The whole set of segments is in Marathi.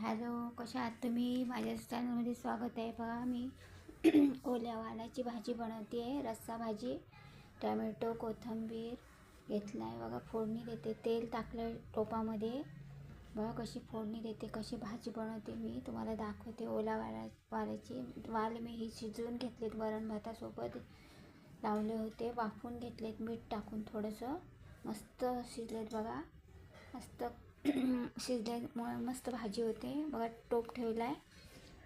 हॅलो कशा आहात तुम्ही? माझ्या चॅनलमध्ये स्वागत आहे. बघा मी ओल्या वालाची भाजी बनवते. आहे रस्सा भाजी टमॅटो कोथिंबीर घेतला आहे बघा फोडणी देते. तेल टाकलं टोपामध्ये. बघा कशी फोडणी देते कशी भाजी बनवते मी. तुम्हाला दाखवते ओला वाला वालाची वाल. मी ही शिजवून घेतलेत वरण भातासोबत लावले होते. वाफून घेतलेत मीठ टाकून थोडंसं. मस्त शिजलेत बघा. मस्त शिजल्यामुळे मस्त भाजी होते. बघा टोप ठेवला आहे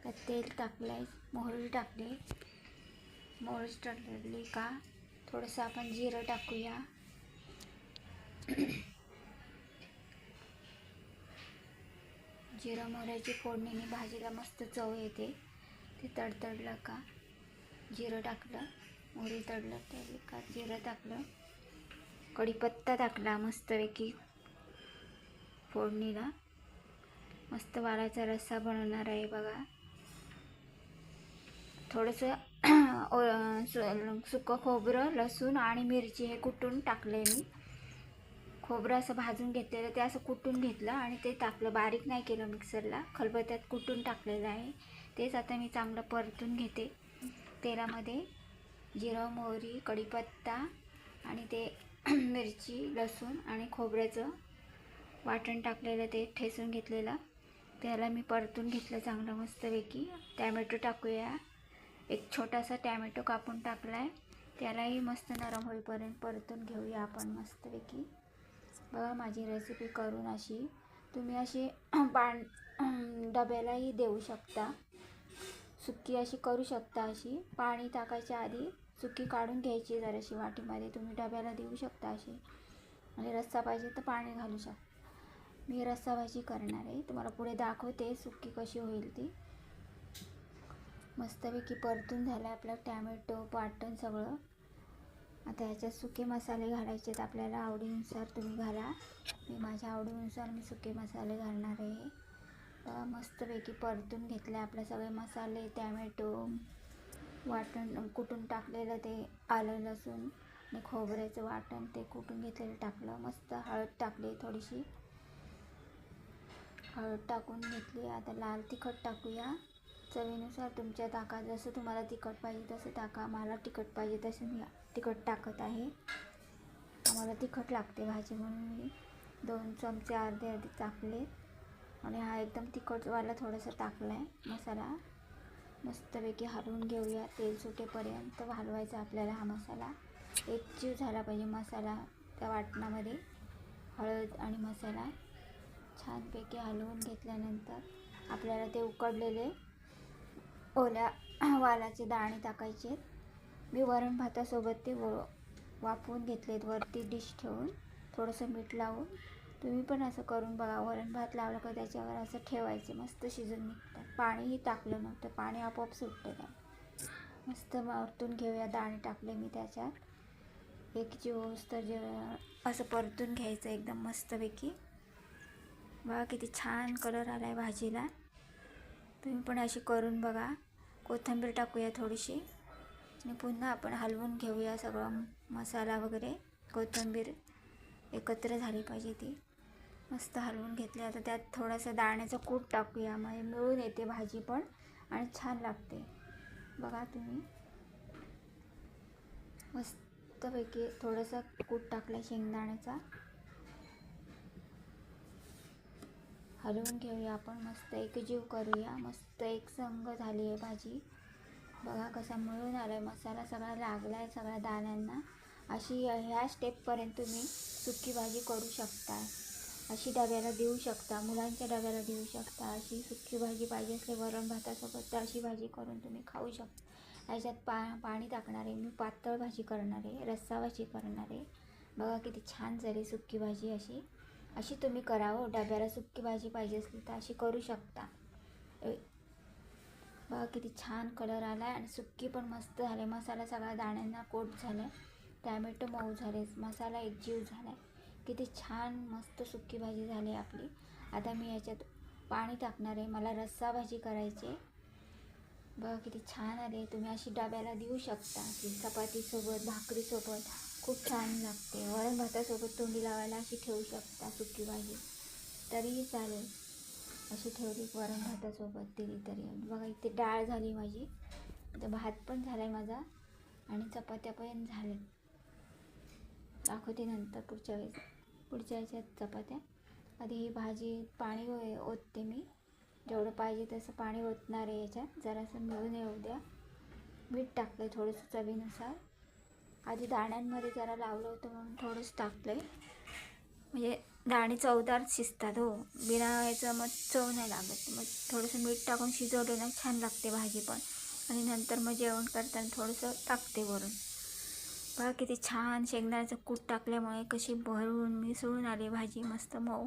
त्यात तेल टाकलं आहे मोहरी टाकली. मोहरीच टाकली का? थोडंसं आपण जिरं टाकूया. जिरं मोहऱ्याची फोडणीने भाजीला मस्त चव येते. ते तडतडलं का? जिरं टाकलं. मोहरी तडलं ते का जिरं टाकलं. कढीपत्ता टाकला मस्तपैकी. फोडणीला मस्त वालाचा रस्सा बनवणार आहे बघा. थोडंसं सु- सुकं खोबरं लसूण आणि मिरची हे कुटून टाकले मी. खोबरं असं भाजून घेतलेलं ते असं कुटून घेतलं आणि ते टाकलं. बारीक नाही केलं मिक्सरला खलबत्त्यात कुटून टाकलेलं आहे. तेच आता मी चांगलं परतून घेते तेलामध्ये. जिरं मोहरी कढीपत्ता आणि ते मिरची लसूण आणि खोबऱ्याचं वाटण टाकलेलं ते ठेसून घेतलेलं. त्याला मी परतून घेतलं चांगलं मस्तपैकी. टॅमॅटो टाकूया. एक छोटासा टॅमॅटो कापून टाकला आहे त्यालाही मस्त नरम होईपर्यंत परतून घेऊया आपण मस्तपैकी. बघा माझी रेसिपी करून अशी. तुम्ही अशी पाण डब्यालाही देऊ शकता. सुकी अशी करू शकता अशी. पाणी टाकायच्या आधी सुकी काढून घ्यायची जराशी वाटीमध्ये. तुम्ही डब्याला देऊ शकता अशी. आणि रस्सा पाहिजे तर पाणी घालू शकता. मी रस्सा भाजी करणार आहे. तुम्हाला पुढे दाखवते सुकी कशी होईल ती. मस्तपैकी परतून झालं आपलं टॅमॅटो वाटण सगळं. आता ह्याच्यात सुके मसाले घालायचे आहेत. आपल्याला आवडीनुसार तुम्ही घाला. मी माझ्या आवडीनुसार मी सुके मसाले घालणार आहे. मस्तपैकी परतून घेतले आपले सगळे मसाले टॅमॅटो वाटण कुटून टाकलेलं ते आलं लसूण आणि खोबऱ्याचं वाटण ते कुटून घेतलेलं टाकलं. मस्त हळद टाकली थोडीशी. हळद टाकून घेतली. आता लाल तिखट टाकूया. चवीनुसार तुमच्या टाका जसं तुम्हाला तिखट पाहिजे तसं टाका. मला तिखट पाहिजे तसं मी तिखट टाकत आहे. आम्हाला तिखट लागते भाजी म्हणून मी दोन चमचे अर्धे अर्धे टाकले आणि हा एकदम तिखटवाला थोडंसं टाकला आहे मसाला. मस्तपैकी हलवून घेऊया. तेल सुटेपर्यंत हलवायचा आपल्याला हा मसाला. एक जीव झाला पाहिजे मसाला त्या वाटणामध्ये. हळद आणि मसाला. छानपैकी हलवून घेतल्यानंतर आपल्याला ते उकडलेले ओल्या वालाचे दाणे टाकायचे मी वरण भातासोबत ते व वाफवून घेतलेत. वरती डिश ठेवून थोडंसं मीठ लावून. तुम्ही पण असं करून बघा. वरण भात लावलं का त्याच्यावर असं ठेवायचे. मस्त शिजून निघतात. पाणीही टाकलं नव्हतं. पाणी आपोआप सुटतं त्या मस्त परतून घेऊया. दाणे टाकले मी त्याच्यात. एक जीव तर जे असं परतून घ्यायचं एकदम मस्तपैकी. बघा किती छान कलर आला आहे भाजीला. तुम्ही पण अशी करून बघा. कोथिंबीर टाकूया थोडीशी. आणि पुन्हा आपण हलवून घेऊया सगळं मसाला वगैरे कोथिंबीर एकत्र झाली पाहिजे ती. मस्त हलवून घेतली. आता त्यात थोडंसं दाण्याचं कूट टाकूया. म्हणजे मिळून येते भाजी पण आणि छान लागते. बघा तुम्ही. मस्तपैकी थोडंसं कूट टाकलं शेंगदाण्याचा. हलवून घेऊया आपण. मस्त एकजीव करूया. मस्त एक संग झाली आहे भाजी. बघा कसा मिळून आला आहे मसाला सगळा लागला आहे सगळ्या दाण्यांना. अशी ह्या स्टेपपर्यंत तुम्ही सुकी भाजी करू शकता. अशी डब्याला देऊ शकता. मुलांच्या डब्याला देऊ शकता. अशी सुकी भाजी पाहिजे असले वरण भातासोबत तर अशी भाजी करून तुम्ही खाऊ शकता. याच्यात पा पाणी टाकणार आहे. मी पातळ भाजी करणार आहे. रस्सा भाजी करणार आहे. बघा किती छान झाली सुकी भाजी अशी. अशी तुम्ही करावं. डब्याला सुकी भाजी पाहिजे असली तर अशी करू शकता. बघा किती छान कलर आला आहे आणि सुक्की पण मस्त झाले मसाला सगळ्या दाण्यांना कोट झालं टॅमॅटो मऊ झाले. मसाला एकजीव झाला आहे किती छान मस्त सुक्की भाजी झाली आपली. आता मी याच्यात पाणी टाकणार आहे. मला रस्सा भाजी करायची आहे. बघा किती छान आले. तुम्ही अशी डब्याला देऊ शकता. की चपातीसोबत भाकरीसोबत. खूप छान लागते. वरण भातासोबत तोंडी लावायला अशी ठेवू शकता सुकी भाजी तरीही चालेल. अशी ठेवली वरण भातासोबत दिली तरी. बघा इथे डाळ झाली माझी. तर भात पण झाला आहे माझा आणि चपात्या पण झाल्या. दाखवते नंतर पुढच्या वेळेस. पुढच्या याच्यात चपात्या. आधी ही भाजी पाणी ओ- ओतते मी. जेवढं पाहिजे तसं पाणी ओतणार आहे याच्यात. जरासं मिळून येऊ द्या. मीठ टाकलं आहे थोडंसं चवीनुसार. आधी दाण्यांमध्ये जरा लावलं होतं म्हणून थोडंसं टाकलं आहे म्हणजे दाणे चवदार शिजतात हो. बिना याचं मग चव नाही लागत. मग थोडंसं मीठ टाकून शिजवलं ना छान लागते भाजी पण. आणि नंतर मग जेवण करताना थोडंसं टाकते वरून. बघा किती छान शेंगदाण्याचं कूट टाकल्यामुळे कशी भरून मिसळून आली भाजी. मस्त मऊ.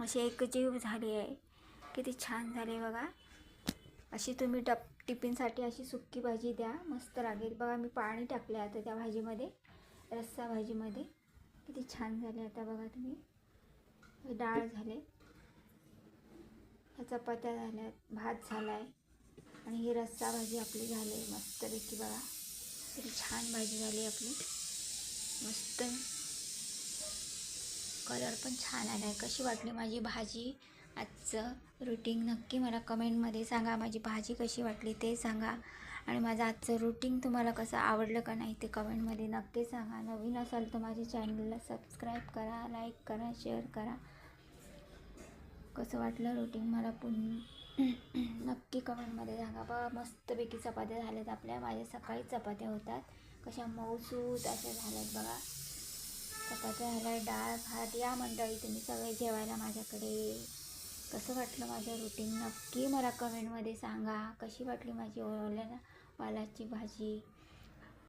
अशी एकजीव झाली आहे. किती छान झाली बघा. अशी तुम्ही टप टिफिनसाठी अशी सुक्की भाजी द्या मस्त लागेल. बघा मी पाणी टाकले आता त्या भाजीमध्ये रस्सा भाजीमध्ये. किती छान झाले आता बघा तुम्ही. डाळ झाले. ह्या चपात्या झाल्यात भात झाला आहे आणि ही रस्सा भाजी आपली झाली मस्तपैकी बघा. किती छान भाजी झाली आपली. मस्त. कलर पण छान आला आहे कशी वाटली माझी भाजी? आजचं रुटीन नक्की मला कमेंटमध्ये सांगा. माझी भाजी कशी वाटली ते सांगा. आणि माझं आजचं रुटीन तुम्हाला कसं आवडलं का नाही ते कमेंटमध्ये नक्की सांगा. नवीन असाल तर माझ्या चॅनलला सबस्क्राईब करा लाईक करा शेअर करा. कसं वाटलं रुटीन मला पुन्हा? नक्की कमेंटमध्ये सांगा. बघा मस्तपैकी चपात्या झाल्यात आपल्या. माझ्या सकाळी चपात्या होतात. कशा मऊसूत अशा झाल्यात बघा. चपात्या झाल्या डाळ भात या मंडळी तुम्ही सगळे जेवायला माझ्याकडे. कसं वाटलं माझं रुटीन नक्की मला कमेंटमध्ये सांगा. कशी वाटली माझी ओल्या पालाची भाजी?